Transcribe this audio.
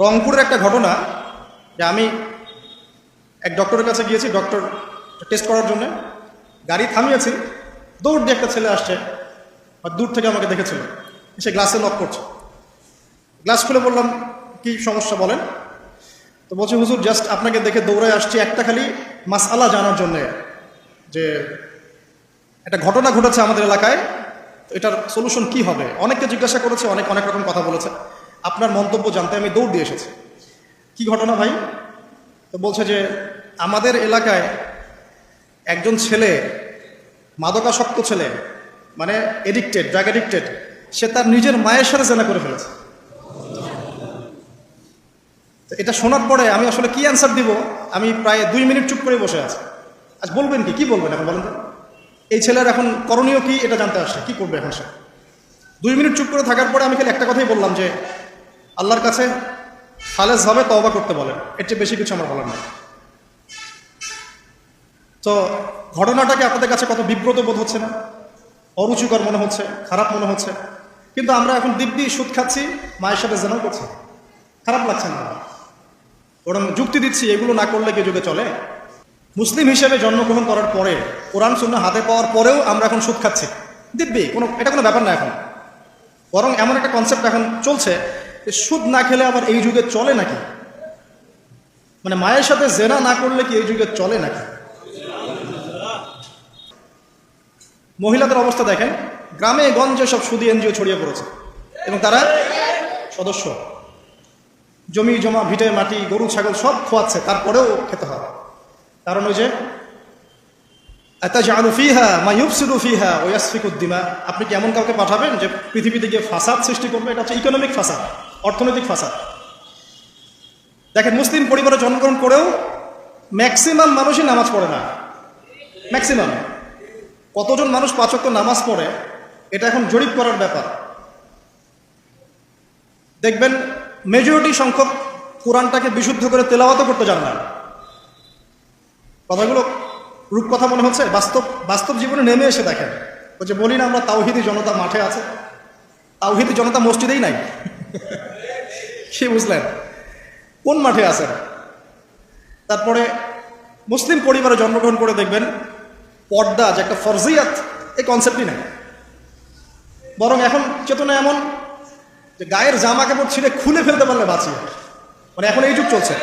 রংপুরের একটা ঘটনা যে আমি এক ডক্টরের কাছে গিয়েছি ডক্টর টেস্ট করার জন্য। গাড়ি থামিয়েছি, দৌড় দিয়ে একটা ছেলে আসছে আর দূর থেকে আমাকে দেখেছিল। সে গ্লাসে লক করছে। গ্লাস খুলে বললাম, কি সমস্যা বলেন? তো বলছে, হুজুর জাস্ট আপনাকে দেখে দৌড়ে আসছি একটা খালি মাসআলা জানার জন্যে যে একটা ঘটনা ঘটেছে আমাদের এলাকায়। এটার সলিউশন কি হবে? অনেককে জিজ্ঞাসা করেছে, অনেক অনেক রকম কথা বলেছে। আপনার মন্তব্য জানতে আমি দৌড় দিয়ে এসেছি। কি ঘটনা ভাই? তো বলছে যে, আমাদের এলাকায় একজন ছেলে, মাদকাসক্ত ছেলে মানে এডিক্টেড ড্রাগ এডিক্টেড সে তার নিজের মায়ের সাথে জেনা করে ফেলেছে। এটা শোনার পরে আমি আসলে কি অ্যান্সার দিব? আমি প্রায় দুই মিনিট চুপ করে বসে আছি। আজ বলবেন কি? কি বলবেন এখন বলেন তো? এই ছেলের এখন করণীয় কি? এটা জানতে আসছে। কি করবে এখন সে? দুই মিনিট চুপ করে থাকার পরে আমি খালি একটা কথাই বললাম যে আল্লাহর কাছে খালেজ হবে, তওবা করতে বলেন। এর চেয়ে বেশি কিছু আমার বলার নেই। তো ঘটনাটাকে আপনাদের কাছে কত বিব্রত বোধ হচ্ছে না? অরুচিকর মনে হচ্ছে, খারাপ মনে হচ্ছে। কিন্তু আমরা এখন দিব্যি সুদ খাচ্ছি, মায়ের সাথে জেনাও করছি। খারাপ লাগছে না। ওরম যুক্তি দিচ্ছি, এগুলো না করলে কি যুগে চলে? মুসলিম হিসেবে জন্মগ্রহণ করার পরে, কোরআন শূন্য হাতে পাওয়ার পরেও আমরা এখন সুদ খাচ্ছি। দিব্যি, কোনো এটা কোনো ব্যাপার না এখন। বরং এমন একটা কনসেপ্ট এখন চলছে সুদ না খেলে আবার এই যুগে চলে নাকি? মানে মায়ের সাথে জেনা না করলে কি এই যুগে চলে নাকি? মহিলাদের অবস্থা দেখেন, গ্রামে, গঞ্জে সব সুদি এনজিও ছড়িয়ে পড়েছে। এবং তারা সদস্য। জমি, জমা, ভিটে, মাটি, গরু, ছাগল সব খোয়াচ্ছে, তারপরেও খেতে হয়। কারণ ওই যে আপনি কি এমন কাউকে পাঠাবেন যে পৃথিবীতে গিয়ে ফাসাদ সৃষ্টি করবে? এটা হচ্ছে ইকোনমিক ফাসাদ। অর্থনৈতিক ফাসাদ। দেখেন, মুসলিম পরিবারে জন্মগ্রহণ করেও ম্যাক্সিমাম মানুষই নামাজ পড়ে না। ম্যাক্সিমাম। কতজন মানুষ পাঁচক নামাজ পড়ে, এটা এখন জরিপ করার ব্যাপার। দেখবেন মেজরিটি সংখ্যক কোরআনটাকে বিশুদ্ধ করে তেলাওয়াতও করতে জান না। কথাগুলো রূপকথা মনে হচ্ছে? বাস্তব বাস্তব জীবনে নেমে এসে দেখেন। ওই যে বলি না আমরা তাওহিদি জনতা মাঠে আছে। তাওহিদি জনতা মসজিদেই নাই। সে বুঝলেন কোন মাঠে আছেন তারপরে মুসলিম পরিবারে জন্মগ্রহণ করে দেখবেন, পর্দা যে একটা ফরজিয়াত, এই কনসেপ্টই নেই। বরং এখন চেতনা এমন যে গায়ের জামা কাপড় ছিঁড়ে খুলে ফেলতে পারলে বাঁচিয়ে। মানে এখন এই যুগ চলছে।